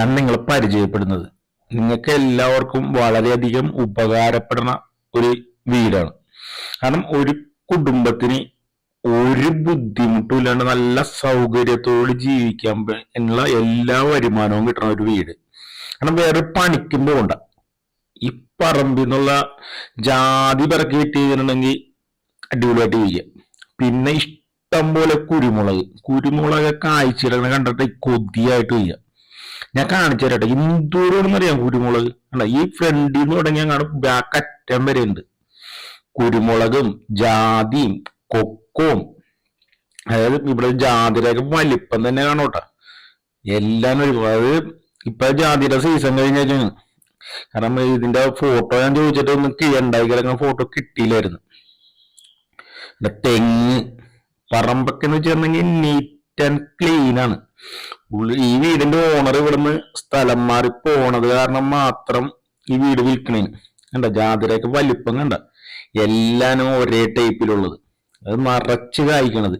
ഞാൻ നിങ്ങളെ പരിചയപ്പെടുന്നത്. നിങ്ങൾക്ക് എല്ലാവർക്കും വളരെയധികം ഉപകാരപ്പെടുന്ന ഒരു വീടാണ്. കാരണം ഒരു കുടുംബത്തിന് ഒരു ബുദ്ധിമുട്ടും ഇല്ലാണ്ട് നല്ല സൗകര്യത്തോട് ജീവിക്കാൻ എന്നുള്ള എല്ലാ വരുമാനവും കിട്ടുന്ന ഒരു വീട്. കാരണം വേറെ പണിക്കും പോകണ്ട ഈ പറമ്പിൽ നിന്നുള്ള ജാതി പിറക്കി കിട്ടിയിരുന്നുണ്ടെങ്കിൽ അടിപൊളിയായിട്ട് ചെയ്യാം പിന്നെ ഇഷ്ടം പോലെ കുരുമുളക്. കുരുമുളക് കായ്ച്ചിടണ കണ്ടിട്ട് കൊതിയായിട്ട് ചെയ്യാം ഞാൻ കാണിച്ചു തരട്ടെ എന്തോരം അറിയാം കുരുമുളക്? അല്ല ഈ ഫ്രണ്ടിൽ നിന്ന് തുടങ്ങി അങ്ങാണ് ബാക്ക് വരെ ഉണ്ട് കുരുമുളകും ജാതിയും കൊക്കവും അതായത് ഇവിടെ ജാതിരൊക്കെ വലിപ്പം തന്നെ കാണോട്ടെ. എല്ലാം ഒരുപാട് ഇപ്പൊ ജാതിയുടെ സീസൺ കഴിഞ്ഞു കാരണം ഇതിന്റെ ഫോട്ടോ ഞാൻ ചോദിച്ചിട്ട് ഒന്ന് ഉണ്ടായി കിടക്കുന്ന ഫോട്ടോ കിട്ടിയില്ലായിരുന്നു. തെങ്ങ് പറമ്പൊക്കെ എന്ന് വെച്ചിട്ടുണ്ടെങ്കിൽ നീറ്റ് ആൻഡ് ക്ലീൻ ആണ്. ഈ വീടിന്റെ ഓണർ ഇവിടുന്ന് സ്ഥലം മാറി പോണത് കാരണം മാത്രം ഈ വീട് വിൽക്കണേ കണ്ട? ജാതിരയൊക്കെ വലിപ്പം കണ്ട എല്ലാനും ഒരേ ടൈപ്പിലുള്ളത്. അത് നിറച്ച് കായ്ക്കണത്.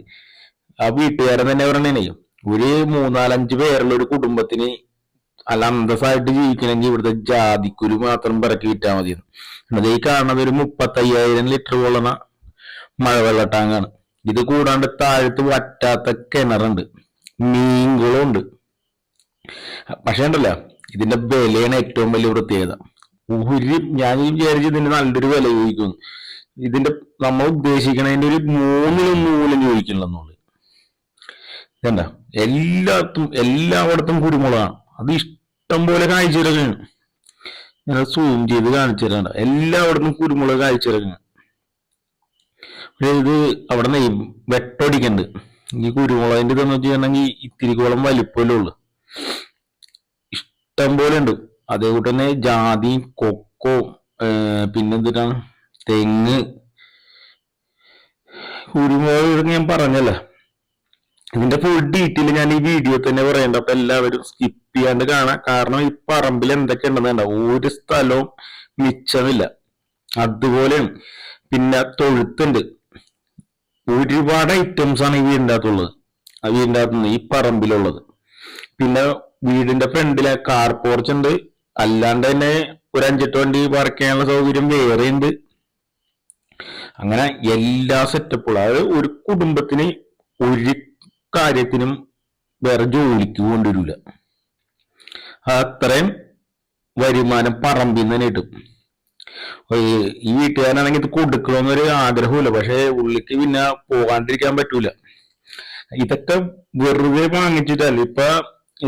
ആ വീട്ടുകാരൻ തന്നെ പറയണേ ഒരു മൂന്നാലഞ്ച് പേരുള്ള ഒരു കുടുംബത്തിന് അല്ല അന്തസ്സായിട്ട് ജീവിക്കണമെങ്കിൽ ഇവിടുത്തെ ജാതിക്കുരു മാത്രം പിറക്കി വിറ്റാൽ മതി എന്നത് ഈ കാണുന്നത് ഒരു മുപ്പത്തയ്യായിരം ലിറ്റർ കൊള്ളുന്ന മഴവെള്ള ടാങ്കാണ്. ഇത് കൂടാണ്ട് താഴത്ത് വറ്റാത്ത കിണറുണ്ട്. മീൻകുളമുണ്ട് പക്ഷേ ഉണ്ടല്ലോ ഇതിന്റെ വിലയാണ് ഏറ്റവും വലിയ പ്രത്യേകത. ഒരു ഞാൻ വിചാരിച്ചു ഇതിന്റെ നല്ലൊരു വില ചോദിക്കുന്നു. ഇതിന്റെ നമ്മൾ ഉദ്ദേശിക്കണതിന്റെ ഒരു മൂന്നിലൊന്ന് പോലും ചോദിക്കണില്ലെന്നുള്ളത് ഇതണ്ട എല്ലാത്തും എല്ലായിടത്തും കുരുമുളകാണ്. അത് ഇഷ്ടം പോലെ കാഴ്ചയിറങ്ങാണ് ഞാൻ സൂം ചെയ്ത് കാണിച്ചു തരാണ്ട എല്ലായിടത്തും കുരുമുളക് കാഴ്ചയിറക്കാണ് ഇത് അവിടെ നെയ് വെട്ടൊടിക്കണ്ട് ഈ കുരുമുളകിന്റെ ഇതെന്ന് വെച്ചിട്ടുണ്ടെങ്കിൽ ഇത്തിരിക്കോളം വലിപ്പമല്ലേ ഉള്ളു. ഇഷ്ടം പോലെ ഉണ്ട്. അതേപോലെ തന്നെ ജാതി കൊക്കോ പിന്നെന്തിനാണ് തെങ്ങ്. കുരുമുളക് ഞാൻ പറഞ്ഞല്ലേ? ഇതിന്റെ ഫുൾ ഡീറ്റെയിൽ ഞാൻ ഈ വീഡിയോ തന്നെ പറയണ്ട. അപ്പൊ എല്ലാവരും സ്കിപ്പ് ചെയ്യാണ്ട് കാണാം. കാരണം ഈ പറമ്പിൽ എന്തൊക്കെ ഉണ്ടെന്ന് ഒരു സ്ഥലവും മിച്ചമില്ല. അതുപോലെയാണ്. പിന്നെ തൊഴുത്തുണ്ട്. ഒരുപാട് ഐറ്റംസ് ആണ് ഈ വീടിന്റെ അകത്തുള്ളത് ആ വീടിന്റെ അകത്തുനിന്ന് ഈ പറമ്പിലുള്ളത്. പിന്നെ വീടിന്റെ ഫ്രണ്ടിലെ കാർ പോർച്ച് ഉണ്ട്. അല്ലാണ്ട് തന്നെ ഒരു അഞ്ചെട്ട് വണ്ടി പാർക്ക് ചെയ്യാനുള്ള സൗകര്യം വേറെ ഉണ്ട് അങ്ങനെ എല്ലാ സെറ്റപ്പുകളും അതായത് ഒരു കുടുംബത്തിന് ഒരു കാര്യത്തിനും വേറെ ജോലിക്ക് കൊണ്ടുവരില്ല അത്രയും വരുമാനം പറമ്പിൽ നിന്ന് തന്നെ കിട്ടും. ഈ- വീട്ടുകാരനാണെങ്കിൽ ഇത് കൊടുക്കണമെന്നൊരു ആഗ്രഹമില്ല പക്ഷെ ഉള്ളിക്ക് പിന്നെ പോകാണ്ടിരിക്കാൻ പറ്റൂല. ഇതൊക്കെ വെറുതെ വാങ്ങിച്ചിട്ടല്ല. ഇപ്പൊ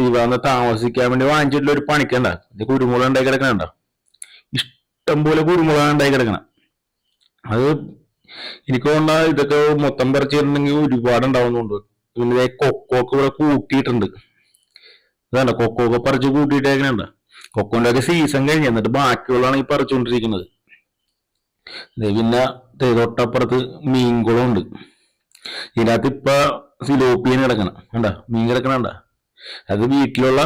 ഈ വന്ന് താമസിക്കാൻ വേണ്ടി വാങ്ങിച്ചിട്ടുള്ള ഒരു പണിക്കണ്ട. ഇത് കുരുമുളക് ഉണ്ടായി കിടക്കണണ്ട? ഇഷ്ടം പോലെ കുരുമുളക് ഉണ്ടായി കിടക്കണം. അത് എനിക്ക് തോന്നുന്ന ഇതൊക്കെ മൊത്തം പറിച്ചിട്ടുണ്ടെങ്കിൽ ഒരുപാട് ഉണ്ടാവുന്നുണ്ട് പിന്നെ കൊക്കോക്ക് ഇവിടെ കൂട്ടിയിട്ടുണ്ട്. ഇതാണ്ട? കൊക്കോക്ക് പറിച്ച് കൂട്ടിയിട്ടേക്കണണ്ട? കൊക്കോന്റെ സീസൺ കഴിഞ്ഞ് എന്നിട്ട് ബാക്കിയുള്ളതാണ് ഈ പറിച്ചുകൊണ്ടിരിക്കുന്നത് പിന്നെ തൊട്ടപ്പുറത്ത് മീൻകുളം ഉണ്ട് ഇതിനകത്ത് ഇപ്പൊ സിലോപ്പിയൻ കിടക്കണം. കണ്ട? മീൻ കിടക്കണണ്ട അത് വീട്ടിലുള്ള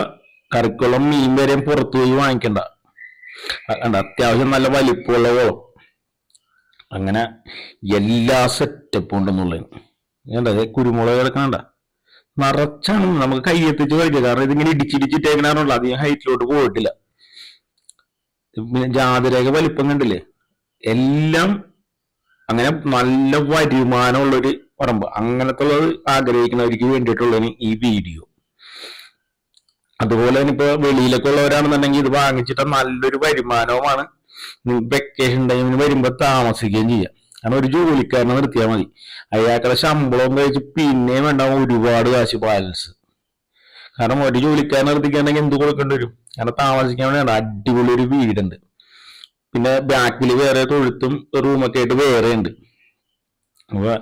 കറിക്കുളം മീൻ വരെയും പുറത്തു പോയി വാങ്ങിക്കണ്ട. കണ്ട? അത്യാവശ്യം നല്ല വലിപ്പമുള്ള കുളം. അങ്ങനെ എല്ലാ സെറ്റപ്പും ഉണ്ടെന്നുള്ളത് കുരുമുളക് കിടക്കണണ്ട നിറച്ചാണ് നമുക്ക് കയ്യെത്തിച്ച് കഴിക്കുക കാരണം ഇതിങ്ങനെ ഇടിച്ചിടിച്ചിട്ടേക്കണാറുള്ളൂ അധികം ഹൈറ്റിലോട്ട് പോയിട്ടില്ല. പിന്നെ ജാതിരേഖ വലിപ്പം കണ്ടില്ലേ? എല്ലാം അങ്ങനെ നല്ല വരുമാനമുള്ളൊരു പറമ്പ്. അങ്ങനത്തെ ഉള്ളത് ആഗ്രഹിക്കുന്നവർക്ക് വേണ്ടിയിട്ടുള്ളതിന് ഈ വീഡിയോ. അതുപോലെ തന്നെ ഇപ്പൊ വെളിയിലൊക്കെ ഉള്ളവരാണെന്നുണ്ടെങ്കിൽ ഇത് വാങ്ങിച്ചിട്ട് നല്ലൊരു വരുമാനവുമാണ്. വെക്കേഷൻ ടൈമിന് വരുമ്പോ താമസിക്കുകയും ചെയ്യാം. കാരണം ഒരു ജോലിക്കാരനെ നിർത്തിയാൽ മതി. അയാളുടെ ശമ്പളവും കഴിച്ച് പിന്നെയും ഉണ്ടാവും ഒരുപാട് കാശ് ബാലൻസ് കാരണം ഒരു ജോലിക്കാരനെ നിർത്തിക്കാണെങ്കിൽ എന്ത് കൊടുക്കേണ്ടി വരും? കാരണം താമസിക്കാൻ വേണ്ടിയാണ് അടിപൊളി ഒരു വീടുണ്ട്. പിന്നെ ബാക്കിൽ വേറെ തൊഴുത്തും റൂമൊക്കെ ആയിട്ട് വേറെ ഉണ്ട്. അപ്പൊ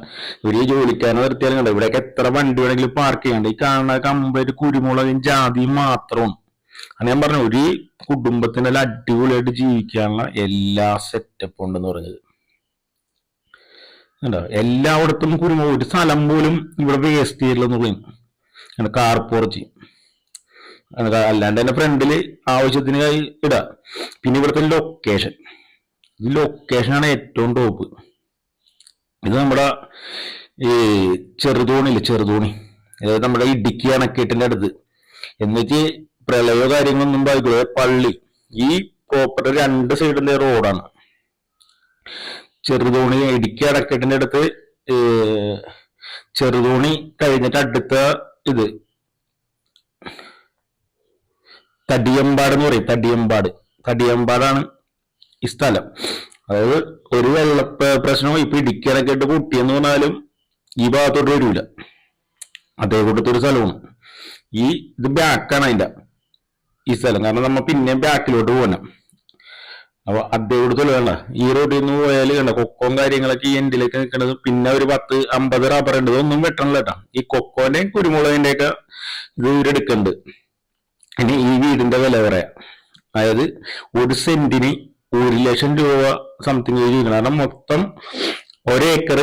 ഒരു ജോലിക്കാരനെ നിർത്തിയാലും കണ്ടോ ഇവിടെയൊക്കെ എത്ര വണ്ടി വേണമെങ്കിലും പാർക്ക് ചെയ്യാണ്ട് ഈ കാണുന്ന കമ്പനി കുരുമുളകും ജാതിയും മാത്രമാണ് അത് ഞാൻ പറഞ്ഞു ഒരു കുടുംബത്തിന് നല്ല അടിപൊളിയായിട്ട് ജീവിക്കാനുള്ള എല്ലാ സെറ്റപ്പും ഉണ്ടെന്ന് പറഞ്ഞത്. കണ്ടോ? എല്ലായിടത്തും കുരുമുളക് ഒരു സ്ഥലം പോലും ഇവിടെ വേസ്റ്റ് ചെയ്യില്ലെന്നുള്ളത് കാർ പോർച്ച് അല്ലാണ്ട് തന്നെ ഫ്രണ്ടിൽ ആവശ്യത്തിനായി ഇടാം. പിന്നെ ഇവിടുത്തെ ലൊക്കേഷൻ ഈ ലൊക്കേഷനാണ് ഏറ്റവും ടോപ്പ് ഇത് നമ്മുടെ ഈ ചെറുതോണിയില്ലേ? ചെറുതോണി. അതായത് നമ്മുടെ ഇടുക്കി അണക്കെട്ടിന്റെ അടുത്ത്. എന്നിട്ട് പ്രളയോ കാര്യങ്ങളൊന്നും ബാധിക്കുള്ളൂ പള്ളി. ഈ പ്രോപ്പർട്ടി രണ്ട് സൈഡിലെ റോഡാണ് ചെറുതോണി ഇടുക്കി അടക്കെട്ടിന്റെ അടുത്ത് ചെറുതോണി കഴിഞ്ഞിട്ട് അടുത്ത ഇത്. തടിയമ്പാട് എന്ന് പറയും തടിയമ്പാട്. തടിയമ്പാടാണ് ഈ സ്ഥലം. അതായത് ഒരു വെള്ള പ്രശ്നവും പ്രശ്നം ഇപ്പൊ ഇടുക്കി അടക്കെട്ട് പൊട്ടിയെന്ന് പറഞ്ഞാലും ഈ ഭാഗത്തോട്ട് വരൂല. അതേ കൂട്ടത്തെ ഒരു സ്ഥലമാണ്. ഈ ഇത് ബാക്കാണ് അതിന്റെ. ഈ സ്ഥലം. കാരണം നമ്മ പിന്നെ ബാക്കിലോട്ട് പോകണം അപ്പൊ അതേ കൂട്ടത്തിൽ വേണ്ട ഈ റോഡിൽ നിന്ന് പോയാൽ കണ്ട കൊക്കോം കാര്യങ്ങളൊക്കെ ഈ എൻഡിലേക്ക് നിൽക്കുന്നത് പിന്നെ ഒരു പത്ത് അമ്പത് റബ്ബർ ഉണ്ട്. ഇതൊന്നും വെട്ടണില്ല കേട്ടോ ഈ കൊക്കോന്റെയും കുരുമുളകിന്റെ ഒക്കെ ഇത് ഇനി ഈ വീടിന്റെ വില പറയാം. അതായത് ഒരു സെന്റിന് ഒരു ലക്ഷം രൂപ സംതിങ് ചോദിക്കണം കാരണം മൊത്തം ഒരേക്കർ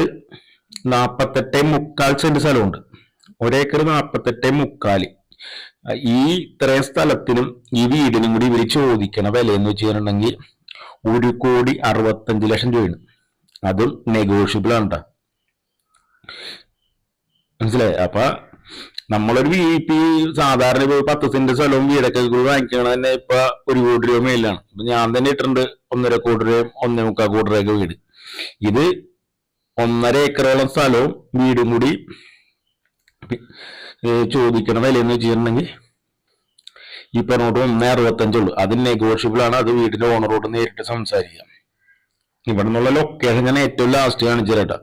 നാപ്പത്തെട്ടേ മുക്കാൽ സെന്റ് സ്ഥലമുണ്ട്. ഒരേക്കർ നാപ്പത്തെട്ടേ മുക്കാൽ. ഈ ഇത്രയും സ്ഥലത്തിനും ഈ വീടിനും കൂടി ഇവർ ചോദിക്കണ വില എന്ന് വെച്ചിട്ടുണ്ടെങ്കിൽ ഒരു കോടി അറുപത്തഞ്ച് ലക്ഷം രൂപയാണ്. അതും നെഗോഷ്യബിൾ ആണ്. മനസ്സിലായി? അപ്പൊ നമ്മളൊരു വി പി സാധാരണ ഇപ്പൊ പത്ത് സെന്റ് സ്ഥലവും വീടൊക്കെ കൂടി വാങ്ങിക്കണ തന്നെ ഇപ്പൊ ഒരു കോടി രൂപ മേലാണ്. ഇപ്പൊ ഞാൻ തന്നെ ഇട്ടിട്ടുണ്ട് ഒന്നര കോടി രൂപയും ഒന്നേ മുക്കാൽ കോടി രൂപയൊക്കെ വീട്. ഇത് ഒന്നര ഏക്കറോളം സ്ഥലവും വീടും കൂടി ചോദിക്കണ വിലയെന്ന് വെച്ചിട്ടുണ്ടെങ്കിൽ ഈ പറഞ്ഞോട്ട് ഒന്നേ അറുപത്തഞ്ചുള്ളൂ. അത് നെഗോഷ്യബിൾ ആണ്. അത് വീടിന്റെ ഓണറോട് നേരിട്ട് സംസാരിക്കാം. ഇവിടെ നിന്നുള്ള ലൊക്കേഷൻ ഞാൻ ഏറ്റവും ലാസ്റ്റ് കാണിച്ചു തരാട്ടാ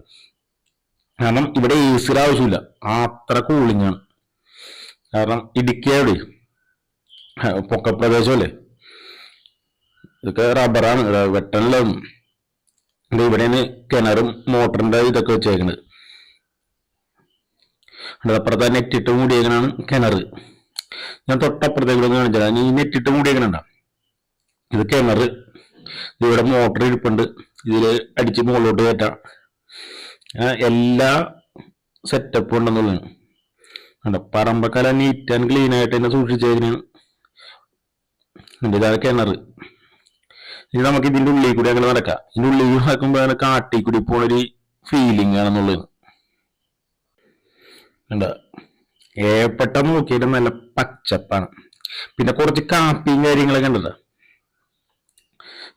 കാരണം ഇവിടെ എ സിയുടെ ആവശ്യമില്ല. അത്ര കൂളിംഗ് ആണ്. കാരണം ഇടുക്കി എവിടെ? പൊക്കപ്രദേശമല്ലേ? ഇതൊക്കെ റബ്ബറാണ് ഇത് ഇവിടെയാണ് കിണറും മോട്ടറിന്റെ ഇതൊക്കെ വെച്ചേക്കുന്നത് അപ്പുറത്ത് നെറ്റിട്ട് മൂടിയേക്കണാണ് കിണർ ഞാൻ തൊട്ടപ്പുറത്തേക്ക് കാണിച്ചത്. ഞാൻ ഈ നെറ്റിട്ട് മൂടിയേക്കണണ്ട. ഇത് കിണർ ഇവിടെ മോട്ടർ ഇരിപ്പുണ്ട്. ഇതിൽ അടിച്ച് മുകളിലോട്ട് കയറ്റാം. എല്ലാ സെറ്റപ്പും ഉണ്ടെന്നുള്ളതാണ്. കണ്ടോ? പറമ്പക്കല നീറ്റ് ആൻഡ് ക്ലീൻ ആയിട്ട് തന്നെ സൂക്ഷിച്ചതിനാണ് ഇതാണ് കിണർ ഇനി നമുക്ക് ഇതിന്റെ ഉള്ളിൽ കൂടി അങ്ങനെ നടക്കാം. ഇതിന്റെ ഉള്ളിൽ നടക്കുമ്പോഴാണ് കാട്ടിൽ കൂടി പോണൊരു ഫീലിംഗ് ആണെന്നുള്ളത് കണ്ടോ? ഏപ്പെട്ട നോക്കിയിട്ട് നല്ല പച്ചപ്പാണ്. പിന്നെ കുറച്ച് കാപ്പിയും കാര്യങ്ങളൊക്കെ ഉണ്ടല്ലോ.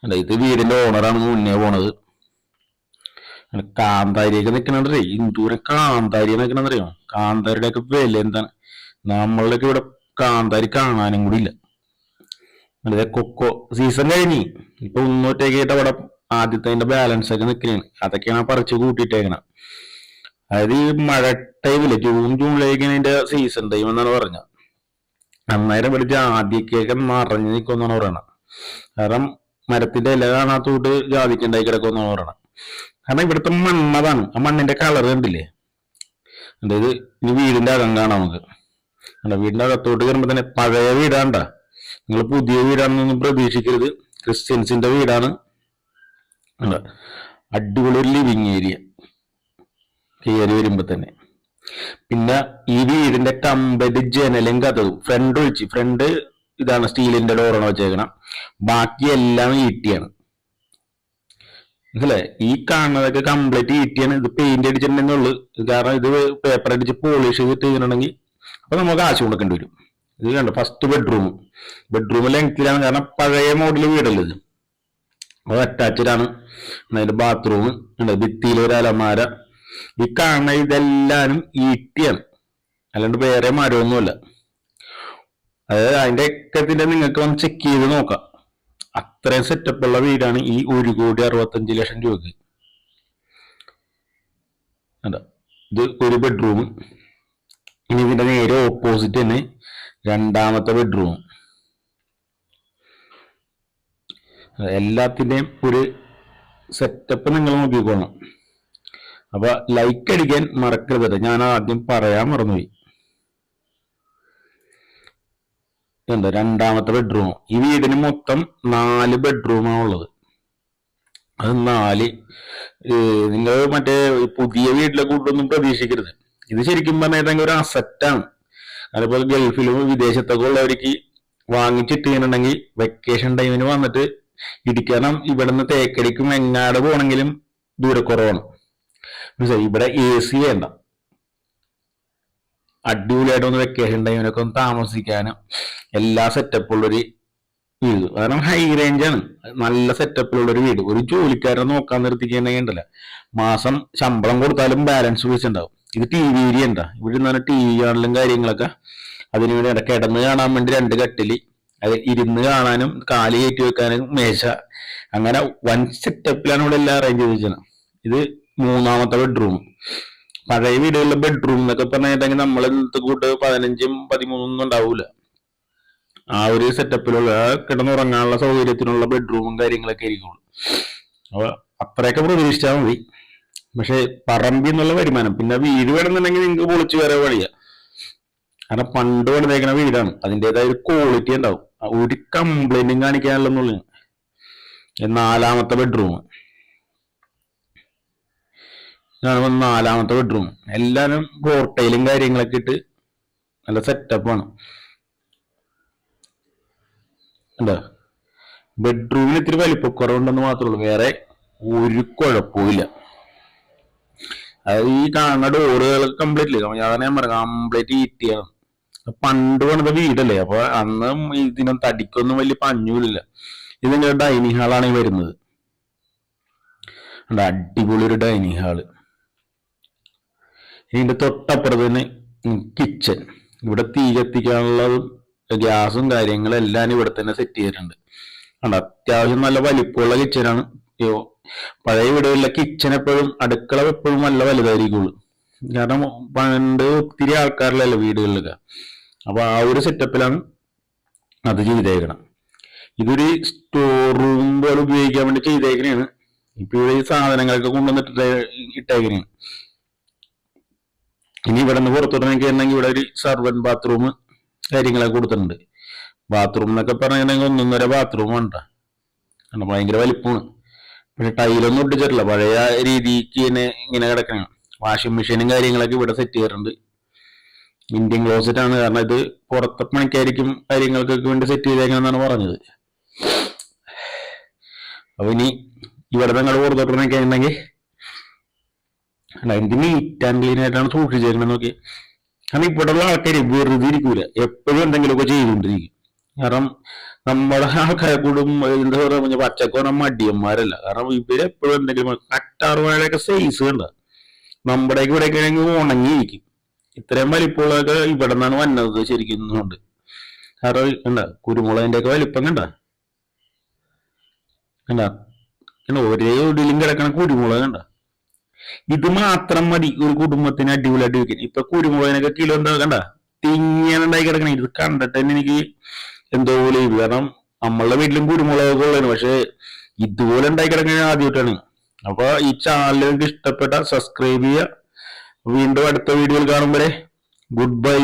അല്ല ഇത് വീടിന്റെ ഓണറാണ് മുന്നേ പോണത്. കാന്താരിയൊക്കെ നിക്കണേ ഇന്ദൂരെ കാന്താരി നിക്കണറിയോ കാന്താരിയുടെ ഒക്കെ വില എന്താണ്? നമ്മളുടെയൊക്കെ ഇവിടെ കാന്താരി കാണാനും കൂടി ഇല്ല. അതെ കൊക്കോ സീസൺ കഴിഞ്ഞ്. ഇപ്പൊ ഒന്നൂറ്റേക്കിട്ട് അവിടെ ആദ്യത്തെ അതിന്റെ ബാലൻസ് ഒക്കെ നിക്കണേ. അതൊക്കെയാണ് പറിച്ച് കൂട്ടിയിട്ടേക്കണ. അതായത് ഈ മഴ ടൈമിൽ ജൂൺ ജൂണിലേക്ക് അതിന്റെ സീസൺ ടൈം എന്നാണ് പറഞ്ഞത്. അന്നേരം പിടിച്ച് ആദ്യമൊക്കെ നിറഞ്ഞു നിൽക്കുമെന്നാണ് പറയണത്. കാരണം മരത്തിന്റെ ഇല കാണാത്തോട്ട് ജാതിക്കുണ്ടായി കിടക്കുമെന്നാണ് പറയണത്. കാരണം ഇവിടുത്തെ മണ്ണതാണ്. ആ മണ്ണിന്റെ കളർ കണ്ടില്ലേ? അതായത് ഇനി വീടിന്റെ അകം കാണാം നമുക്ക്. അല്ല വീടിന്റെ അകത്തോട്ട് കയറുമ്പോ തന്നെ പഴയ വീടാണ്ട. നിങ്ങൾ പുതിയ വീടാണെന്നൊന്നും പ്രതീക്ഷിക്കരുത്. ക്രിസ്ത്യൻസിന്റെ വീടാണ്. അടിപൊളി ഒരു ലിവിങ് ഏരിയ കയറി വരുമ്പോ തന്നെ. പിന്നെ ഈ വീടിന്റെ കമ്പനി ജനലും കഥവും ഫ്രണ്ട് ഒഴിച്ച്. ഫ്രണ്ട് ഇതാണ് സ്റ്റീലിന്റെ ഡോറാണ് വെച്ചേക്കണം. ബാക്കി എല്ലാം ഈട്ടിയാണ് മനസ്സിലായി? ഈ കാണുന്നതൊക്കെ കംപ്ലീറ്റ് ഈട്ടിയാണ് ഇത് പെയിന്റ് അടിച്ചിട്ടുണ്ടെന്നുള്ളു കാരണം ഇത് പേപ്പർ അടിച്ച് പോളിഷ് ചെയ്തിട്ട് ചെയ്തിട്ടുണ്ടെങ്കിൽ അപ്പൊ നമുക്ക് കാശ് കൊടുക്കേണ്ടി വരും. ഇത് കണ്ടു? ഫസ്റ്റ് ബെഡ്റൂം ബെഡ്റൂം ലെങ്ത്തിലാണ് കാരണം പഴയ മോഡൽ വീടല്ലേ ഇത്. അത് അറ്റാച്ച്ഡ് ആണ്. അതിന്റെ ബാത്റൂം ഉണ്ട് ഭിത്തിയിൽ ഒരു അലമാര ഈ കാണുന്ന ഇതെല്ലാനും ഈട്ടിയാണ്. അല്ലാണ്ട് വേറെ മരമൊന്നുമല്ല. അതായത് അതിന്റെ ഒക്കത്തിന്റെ നിങ്ങൾക്ക് വന്ന് ചെക്ക് ചെയ്ത് നോക്കാം. അത്രയും സെറ്റപ്പ് ഉള്ള വീടാണ് ഈ ഒരു കോടി അറുപത്തഞ്ച് ലക്ഷം രൂപക്ക്. അതാ ഇത് ഒരു ബെഡ്റൂം ഇനി ഇതിന്റെ നേരെ ഓപ്പോസിറ്റ് തന്നെ രണ്ടാമത്തെ ബെഡ്റൂം എല്ലാത്തിന്റെയും ഒരു സെറ്റപ്പ് നിങ്ങൾ നോക്കിക്കോണം. അപ്പൊ ലൈക്ക് അടിക്കാൻ മറക്കരുത്. ഞാൻ ആദ്യം പറയാൻ മറന്നുപോയി. എന്താ രണ്ടാമത്തെ ബെഡ്റൂം ഈ വീടിന് മൊത്തം നാല് ബെഡ്റൂമാണ് ഉള്ളത്. അത് നാല് നിങ്ങൾ മറ്റേ പുതിയ വീട്ടിലെ കൂട്ടൊന്നും പ്രതീക്ഷിക്കരുത്. ഇത് ശരിക്കും പറഞ്ഞിട്ടുണ്ടെങ്കിൽ ഒരു അസറ്റാണ് അതേപോലെ ഗൾഫിലും വിദേശത്തൊക്കെ ഉള്ളവർക്ക് വാങ്ങിച്ചിട്ടുണ്ടെങ്കിൽ വെക്കേഷൻ ടൈമിന് വന്നിട്ട് ഇടിക്കണം ഇവിടുന്ന് തേക്കടിക്കും എങ്ങാട് പോകണമെങ്കിലും ദൂരക്കുറവാണ് ഇവിടെ എ സി വേണ്ട. അടിപൊളിയായിട്ട് ഒന്ന് വെക്കേഷൻ ടൈമിനൊക്കെ ഒന്ന് താമസിക്കാനും എല്ലാ സെറ്റപ്പുള്ളൊരു വീട്. കാരണം ഹൈ റേഞ്ച് ആണ്. നല്ല സെറ്റപ്പിലുള്ള വീട്. ഒരു ജോലിക്കാരനെ നോക്കാൻ നിർത്തിക്കുന്നുണ്ടെങ്കിൽ ഉണ്ടല്ല. മാസം ശമ്പളം കൊടുത്താലും ബാലൻസ് ഉണ്ടാവും ഇത് ടി വി ഏരിയ ഉണ്ടാ? ഇവിടെ നിന്ന് ടി വി കാണലും കാര്യങ്ങളൊക്കെ അതിനു വേണ്ടി കിടന്ന് കാണാൻ വേണ്ടി രണ്ട് കട്ടിൽ. അത് ഇരുന്ന് കാണാനും കാലി കയറ്റി വെക്കാനും മേശ. അങ്ങനെ വൺ സെറ്റപ്പിലാണ് ഇവിടെ എല്ലാം അറേഞ്ച് ചെയ്ത് വെച്ചത് ഇത് മൂന്നാമത്തെ ബെഡ്റൂം പഴയ വീടുകളിലെ ബെഡ്റൂം എന്നൊക്കെ പറഞ്ഞിട്ടുണ്ടെങ്കിൽ നമ്മളെ കൂട്ട് പതിനഞ്ചും പതിമൂന്നും ഉണ്ടാവൂല. ആ ഒരു സെറ്റപ്പിലുള്ള കിടന്നുറങ്ങാനുള്ള സൗകര്യത്തിനുള്ള ബെഡ്റൂമും കാര്യങ്ങളൊക്കെ ആയിരിക്കുള്ളൂ. അപ്പൊ അത്രയൊക്കെ പ്രതീക്ഷിച്ചാൽ മതി. പക്ഷെ പറമ്പി എന്നുള്ള വരുമാനം. പിന്നെ വീട് വേണമെന്നുണ്ടെങ്കിൽ നിങ്ങൾക്ക് പൊളിച്ചു വരെ വഴിയാ കാരണം പണ്ട് പണിതേക്കണ വീടാണ്. അതിന്റെതായ ഒരു ക്വാളിറ്റി ഉണ്ടാവും. ഒരു കംപ്ലൈന്റും കാണിക്കാനുള്ളൂ നാലാമത്തെ ബെഡ്റൂം ഇതാണ് നാലാമത്തെ ബെഡ്റൂം എല്ലാവരും ഹോട്ടലും കാര്യങ്ങളൊക്കെ ഇട്ട് നല്ല സെറ്റപ്പാണ് എന്താ ബെഡ്റൂമിന് ഇത്തിരി വലിപ്പക്കുറവുണ്ടെന്ന് മാത്രമേ ഉള്ളൂ. വേറെ ഒരു കുഴപ്പമില്ല അത് ഈ കാണുന്ന ഡോറുകൾ കംപ്ലീറ്റ് ഇല്ല? ഞാൻ ഞാൻ പറയാം കംപ്ലീറ്റ് ഈറ്റിയാണ് പണ്ട് പണിത വീടല്ലേ? അപ്പൊ അന്ന് ഇതിനും തടിക്കൊന്നും വലിയ പഞ്ഞൂലില്ല ഇതിന്റെ ഡൈനിങ് ഹാളാണ് ഈ വരുന്നത്. ഉണ്ട്, അടിപൊളി ഒരു ഡൈനിങ് ഹാൾ ഇതിന്റെ തൊട്ടപ്പുറത്ത് തന്നെ കിച്ചൺ ഇവിടെ തീ കത്തിക്കാനുള്ള ഗ്യാസും കാര്യങ്ങളും എല്ലാം ഇവിടെ തന്നെ സെറ്റ് ചെയ്തിട്ടുണ്ട്. ഉണ്ട് അത്യാവശ്യം നല്ല വലിപ്പമുള്ള കിച്ചനാണ് പഴയ വീടുകളിലെ കിച്ചൺ എപ്പോഴും അടുക്കള എപ്പോഴും നല്ല വലുതായിരിക്കുള്ളൂ. കാരണം പണ്ട് ഒത്തിരി ആൾക്കാരിലല്ല വീടുകളിലൊക്കെ. അപ്പൊ ആ ഒരു സെറ്റപ്പിലാണ് അത് ചെയ്തേക്കണം. ഇതൊരു സ്റ്റോർ റൂം പോലെ ഉപയോഗിക്കാൻ വേണ്ടി ചെയ്തേക്കണേണ്. ഇപ്പൊ ഇവിടെ ഈ സാധനങ്ങളൊക്കെ കൊണ്ടുവന്നിട്ട് ഇട്ടേക്കണേണ്. ഇനി ഇവിടെ നിന്ന് പുറത്തോട്ട് ഉണ്ടെങ്കിൽ ഇവിടെ ഒരു സർവൻ ബാത്റൂം കാര്യങ്ങളൊക്കെ കൊടുത്തിട്ടുണ്ട്. ബാത്റൂം എന്നൊക്കെ പറഞ്ഞിട്ടുണ്ടെങ്കിൽ ഒന്നൊന്നര ബാത്റൂം വേണ്ട. കാരണം ഭയങ്കര വലിപ്പമാണ്. പിന്നെ ടൈലൊന്നും ഒട്ടിച്ചിട്ടില്ല പഴയ രീതിക്ക് തന്നെ ഇങ്ങനെ കിടക്കണം വാഷിംഗ് മെഷീനും കാര്യങ്ങളൊക്കെ ഇവിടെ സെറ്റ് ചെയ്തിട്ടുണ്ട്. ഇന്ത്യൻ ക്ലോസറ്റ് ആണ്. കാരണം ഇത് പുറത്തെ പണിക്കായിരിക്കും കാര്യങ്ങൾക്കൊക്കെ വേണ്ടി സെറ്റ് ചെയ്തേക്കണമെന്നാണ് പറഞ്ഞത്. അപ്പൊ ഇനി ഇവിടെ നിങ്ങൾ പുറത്തോട്ട് ഉണ്ടെങ്കിൽ അല്ല എന്ത് നീറ്റ് ആൻഡ് ക്ലീൻ ആയിട്ടാണ് സൂക്ഷിച്ചേക്കണെന്ന് നോക്കി. കാരണം ഇവിടെയുള്ള ആൾക്കാർ വെറുതെ ഇരിക്കൂല. എപ്പോഴും എന്തെങ്കിലുമൊക്കെ ചെയ്തുകൊണ്ടിരിക്കും. കാരണം നമ്മുടെ ആൾക്കാരെ കൂടും എന്താ പറയുക പച്ചക്കോറ മടിയന്മാരല്ല. കാരണം ഇവർ എപ്പോഴും എന്തെങ്കിലും കറ്റാറുവാഴയൊക്കെ സൈസ് കണ്ട. നമ്മുടെ ഇവിടെയൊക്കെ ആണെങ്കിൽ ഉണങ്ങിയിരിക്കും. ഇത്രയും വലിപ്പമുള്ളതൊക്കെ ഇവിടെ നിന്നാണ് വന്നത് ശരിക്കും കൊണ്ട്. കാരണം കണ്ട കുരുമുളകിന്റെ ഒക്കെ വലിപ്പം കണ്ട? കണ്ട ഒരേ ഒടിയിലും കിടക്കണ കുരുമുളക് കണ്ട? ഇത് മാത്രം മതി. ഒരു കുടുംബത്തിന് അടിപൊളിയായിട്ട് വെക്കാൻ ഇപ്പൊ കുരുമുളകിനൊക്കെ കിലോ എന്താ കണ്ട? തിങ്ങനെ ഉണ്ടായി കിടക്കണേ. ഇത് കണ്ടിട്ട് തന്നെ എനിക്ക് എന്തോ പോലെ കാരണം നമ്മളുടെ വീട്ടിലും കുരുമുളകൊക്കെ ഉള്ളതാണ്. പക്ഷെ ഇതുപോലെ ഉണ്ടായി കിടക്കുന്നത് ആദ്യമായിട്ടാണ്. അപ്പൊ ഈ ചാനൽ നിങ്ങൾക്ക് ഇഷ്ടപ്പെട്ട സബ്സ്ക്രൈബ് ചെയ്യുക. വീണ്ടും അടുത്ത വീഡിയോയിൽ കാണുമ്പോഴേ ഗുഡ് ബൈ